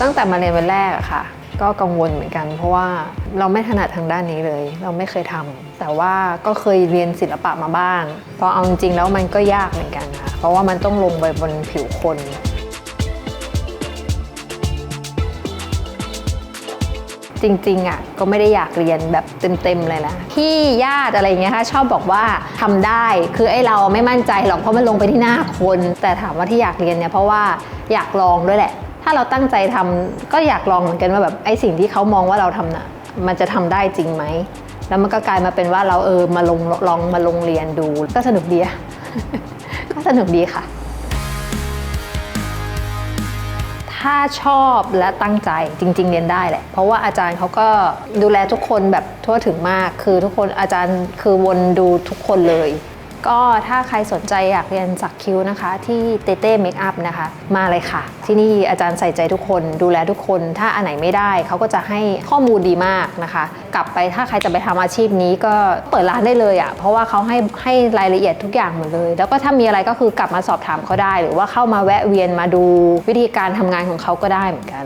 ตั้งแต่มาเรียนวันแรกอะค่ะ ก็กังวลเหมือนกัน เพราะว่าเราไม่ถนัดทางด้านนี้เลย เราไม่เคยทำแต่ว่าก็เคยเรียนศิลปะมาบ้างพราะเอาจริงแล้วมันก็ยากเหมือนกันค่ะ เพราะว่ามันต้องลงไปบนผิวคนจริงๆอะก็ไม่ได้อยากเรียนแบบเต็มๆเลยนะพี่ญาติอะไรอย่างเงี้ยค่ะชอบบอกว่าทำได้คือไอ้เราไม่มั่นใจหรอกเพราะมันลงไปที่หน้าคน แต่ถามว่าที่อยากเรียนเนี่ยเพราะว่าอยากลองด้วยแหละ ถ้าเราตั้งใจทำก็อยากลองเหมือนกันว่าแบบไอ้สิ่งที่เขามองว่าเราทำน่ะมันจะทำได้จริงไหม แล้วมันก็กลายมาเป็นว่าเราเออมาลงลองมาลงเรียนดู ก็สนุกดีอะก็สนุกดีค่ะ ถ้าชอบและตั้งใจจริง ๆ เรียนได้แหละ เพราะว่าอาจารย์เขาก็ดูแลทุกคนแบบทั่วถึงมาก คือทุกคนอาจารย์คือวนดูทุกคนเลย ก็ถ้าใครสนใจอยากเรียนสักคิ้วนะคะ ที่เตเต้เมคอัพนะคะ มาเลยค่ะ ที่นี่อาจารย์ใส่ใจทุกคน ดูแลทุกคน ถ้าอันไหนไม่ได้เขาก็จะให้ข้อมูลดีมากนะคะ กลับไปถ้าใครจะไปทำอาชีพนี้ก็เปิดร้านได้เลยอะ่ะเพราะว่าเขาให้ให้รายละเอียดทุกอย่างหมดเลย แล้วก็ถ้ามีอะไรก็คือกลับมาสอบถามเขาได้ หรือว่าเข้ามาแวะเวียนมาดูวิธีการทำงานของเขาก็ได้เหมือนกัน